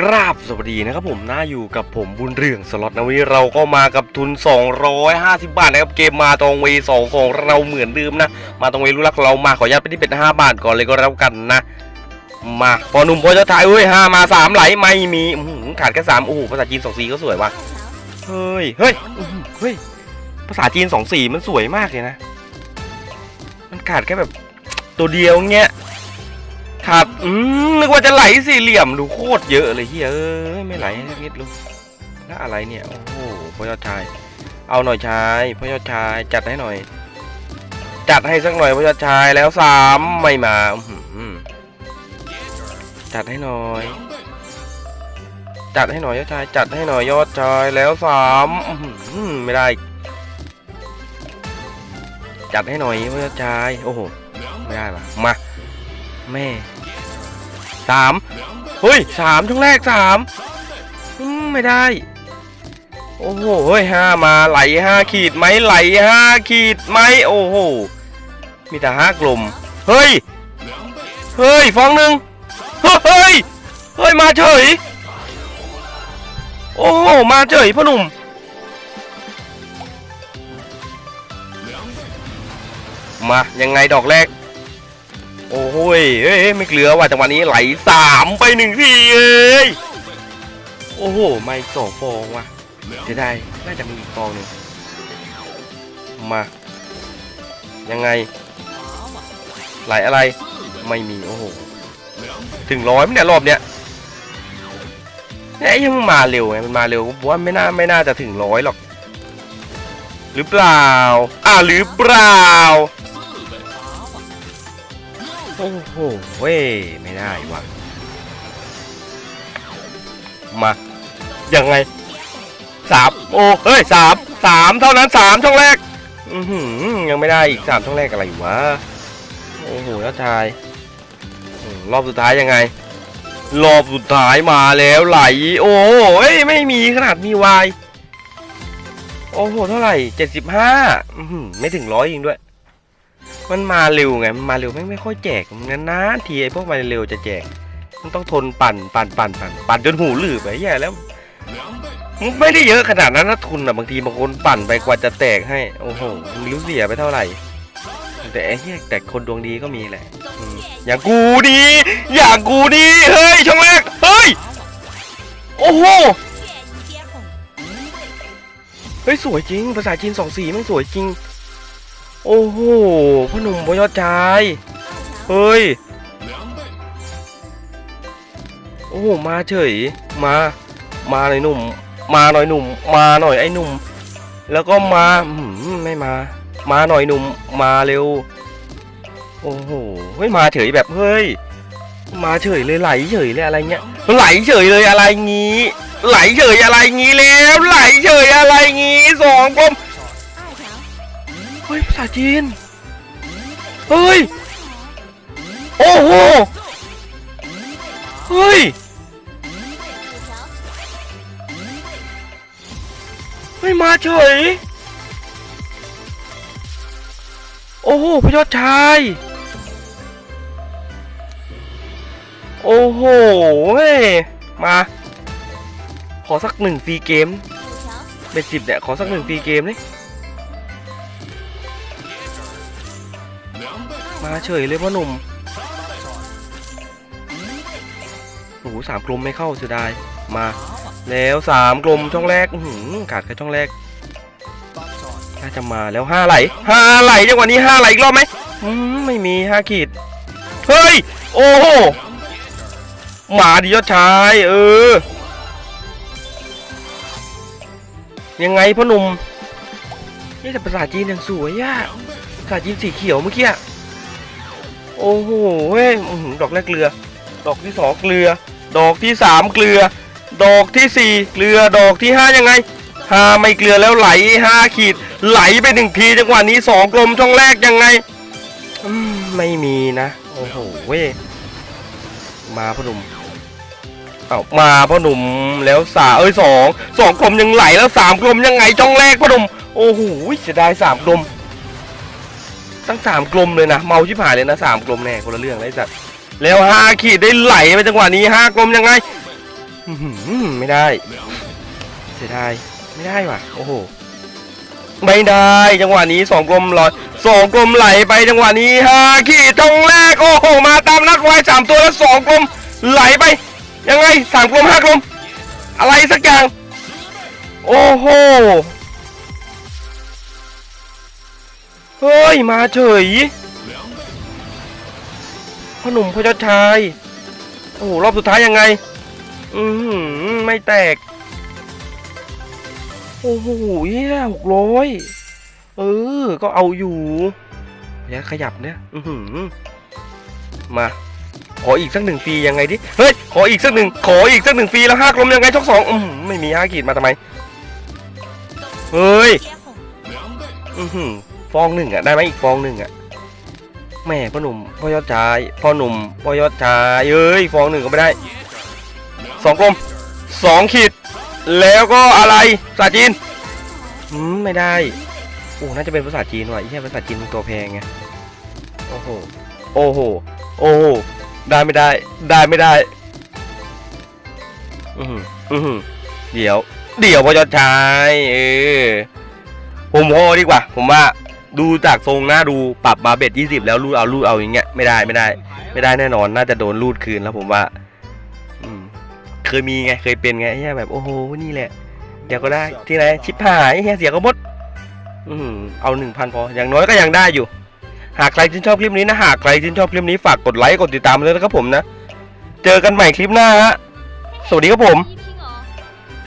กราบสวัสดีนะครับผมน่าอยู่กับผมบุญเรืองสล็อตนะวันนี้เราก็มากับทุน 250 บาทนะครับเกมมาตรงเวสองของเราเหมือนเดิมนะ มาตรงเวรู้รักเรามาขออนุญาตไปที่เป็น5บาทก่อนเลยก็แล้วกันนะ มาพอหนุ่มพอจะถ่ายเฮ้ยห้ามาสามไหลไม่มีขาดแค่สามโอ้โหภาษาจีนสองสีก็สวยว่ะเฮ้ยเฮ้ยเฮ้ยภาษาจีนสองสีมันสวยมากเลยนะ มันขาดแค่แบบตัวเดียวเงี้ย อืมนึกว่าจะไหลสี่เหลี่ยมดูโคตรเยอะเลยเฮ้ยเอ้ยไม่ไหลสักนิดลูกแล้วอะไรเนี่ยโอ้โหพ่อยอดชาย เอาหน่อยชายพ่อยอดชายจัดให้หน่อย จัดให้สักหน่อยพ่อยอดชายแล้วสามไม่มาอืจัดให้หน่อย จัดให้หน่อยยอดชาย จัดให้หน่อยยอดชายแล้วสามไม่ได้ จัดให้หน่อยพ่อยอดชายโอ้โหไม่ได้ปะมาแม่ สามเฮ้ยสามช่องแรกสามไม่ได้ โอ้โหเฮ้ยห้ามาไหลห้าขีดไหมไหลห้าขีดไหมโอ้โห มีแต่ห้ากลม เฮ้ย เฮ้ยฟองหนึ่งเฮ้ย เฮ้ย มาเฉย โอ้โห มาเฉยพ่อหนุ่มมายังไงดอกแรก โอ้โหยเอ้ยไม่เกลือว่ะจังหวะนี้ไหลสามไปหนึ่งทีเอ้ยโอ้โหไม่สองฟองว่ะจะได้น่าจะมีอีกฟองหนึ่งมายังไงไหลอะไรไม่มีโอ้โหถึงร้อยไหมเนี่ยรอบเนี้ยเนี่ยยังมาเร็วไงมันมาเร็วว่าไม่น่าไม่น่าจะถึงร้อยหรอก หรือเปล่า อ่าหรือเปล่า โอ้โหเว้ยไม่ได้วะมายังไงสามโอ้เฮ้ยสามสามเท่านั้นสามช่องแรกอือหือยังไม่ได้อีกสามช่องแรกอะไรวะโอ้โหแล้วชายรอบสุดท้ายยังไง รอบสุดท้ายมาแล้วไหล โอ้โหเอ้ยไม่มีขนาดมีวายโอ้โหเท่าไหร่เจ็ดสิบห้าไม่ถึงร้อยเองด้วย มันมาเร็วไงมันมาเร็วไม่ไม่ค่อยแจกมันนานๆทีไอ้พวกมาเร็วจะแจก มันต้องทนปั่นปั่นปั่นปั่นปั่นจนหูหลืบไปแย่แล้วไม่ได้เยอะขนาดนั้นนะทุนอะบางทีบางคนปั่นไปกว่าจะแตกให้ โอ้โหมรู้เสียไปเท่าไหร่ แต่ไอ้เหี้ยแต่คนดวงดีก็มีแหละอืมอย่างกูดีอย่างกูดีเฮ้ยช่องแรกเฮ้ยโอ้โหเฮ้ยสวยจริง ภาษาจีนสองสีมันสวยจริง โอ้โหพ่อหนุ่มพ่อยอดชาย เฮ้ย โอ้โหมาเฉย มา มาหน่อยหนุ่ม มาหน่อยหนุ่ม มาหน่อยไอ้หนุ่ม แล้วก็มาไม่มา มาหน่อยหนุ่ม มาเร็ว โอ้โห เฮ้ยมาเฉยแบบเฮ้ย มาเฉยเลยไหลเฉยเลยอะไรเงี้ย ไหลเฉยเลยอะไรงี้ ไหลเฉยอะไรงี้แล้ว ไหลเฉยอะไรงี้สองกลม ฮ้ยภาษาจีน เฮ้ย โอ้โห เฮ้ยเฮ้ยมาเฉย โอ้โหพยอดชาย โอ้โหเฮ้ยมา ขอสักหนึ่งฟรีเกมเป็นสิบเนี่ย ขอสักหนึ่งฟรีเกมนี่ มาเฉยเลยพ่อหนุ่มโอ้โหสามกลมไม่เข้าเสียดายมา แล้วสามกลมช่องแรกอือหือขาดแค่ช่องแรกน่าจะมาแล้วห้าไหลห้าไหลจังหวะนี้ห้าไหลอีกรอบไหมอืมไม่มีห้าขีดเฮ้ยโอ้โหหมาดิยอดชายเออ ยังไงพ่อหนุ่มนี่แต่ภาษาจีนยังสวยอะภาษาจีนสีเขียวเมื่อกี้ โอ้โหเว้ยดอกแรกเกลือ ดอกที่สองเกลือ ดอกที่สามเกลือ ดอกที่สี่เกลือ ดอกที่ห้ายังไงห้าไม่เกลือแล้วไหลห้าขีด ไหลไปหนึ่งทีจังหวะนี้สองกลมช่องแรกยังไงมไม่มีนะ โอ้โหเว้ยมาพ่อหนุ่มเอามาพ่อหนุ่มแล้วสาเอ้ยสองสองกลมยังไหลแล้วสามกลมยังไงช่องแรกพ่อหนุ่มโอ้โหเสียดายสามกลม ตั้งสามกลมเลยนะเมาชิบหายเลยนะสามกลมแน่คนละเรื่องเลยไอ้สัตว์แล้วห้าขีดได้ไหลไปจังหวะนี้ห้ากลมยังไงไม่ได้ เสียดายไม่ได้ว่ะโอ้โหไม่ได้จังหวะนี้สองกลมลอยสองกลมไหลไปจังหวะนี้ฮาขีดตรงแรกโอ้โหมาตามนัดไว้สามตัวแล้วสองกลมไหลไป ยังไงสามกลมห้ากลมอะไรสักอย่างโอ้โห เฮ้ย มาเฉยพ่อหนุ่มพ่อเจ้าชาย โอ้โห รอบสุดท้ายยังไง อือหือไม่แตก โอ้โหเฮียหกร้อยเออ ก็เอาอยู่อย่าขยับเนี่ย อือหือมา ขออีกสักหนึ่งฟรียังไงดิ เฮ้ย ขออีกสักหนึ่ง ขออีกสักหนึ่งฟรีแล้วห้ากลมยังไงช่องสองอือหือไม่มีห้าขีดมาทำไม เฮ้ย อือหือ ฟองหนึ่งอะได้ไหมอีกฟองหนึ่งอะแม่พ่อหนุ่มพ่อยอดชายพ่อหนุ่มพ่อยอดชายเอ้ยฟองหนึ่งก็ไม่ได้สองกลมสองขีด แล้วก็อะไรภาษาจีนอืมไม่ได้โอ้น่าจะเป็นภาษาจีนว่ะไอ้แค่ภาษาจีนมันตัวแพงไงโอ้โหโอ้โหโอ้โหได้ไม่ได้ได้ไม่ได้อือหืออือเดี๋ยว เดี๋ยวพ่อจดชายเออผมโอดีกว่า ผมว่า ดูจากทรงหน้าดูปรับมาเบ็ดยี่สิบแล้วรูดเอารูดเอาอย่างเงี้ยไม่ได้ไม่ได้ ไม่ได้แน่นอนน่าจะโดนรูดคืนแล้วผมว่า อืม เคยมีไงเคยเป็นไงเหี้ยแบบโอ้โหนี่แหละ เดี๋ยวก็ได้ที่ไหนชิปหายเหี้ยเสียก็หมด อืมเอาหนึ่งพันพออย่างน้อยก็ยังได้อยู่ หากใครชื่นชอบคลิปนี้นะหากใครชื่นชอบคลิปนี้ฝากกดไลค์กดติดตามเลยนะครับผมนะ เจอกันใหม่คลิปหน้าฮะสวัสดีครับผม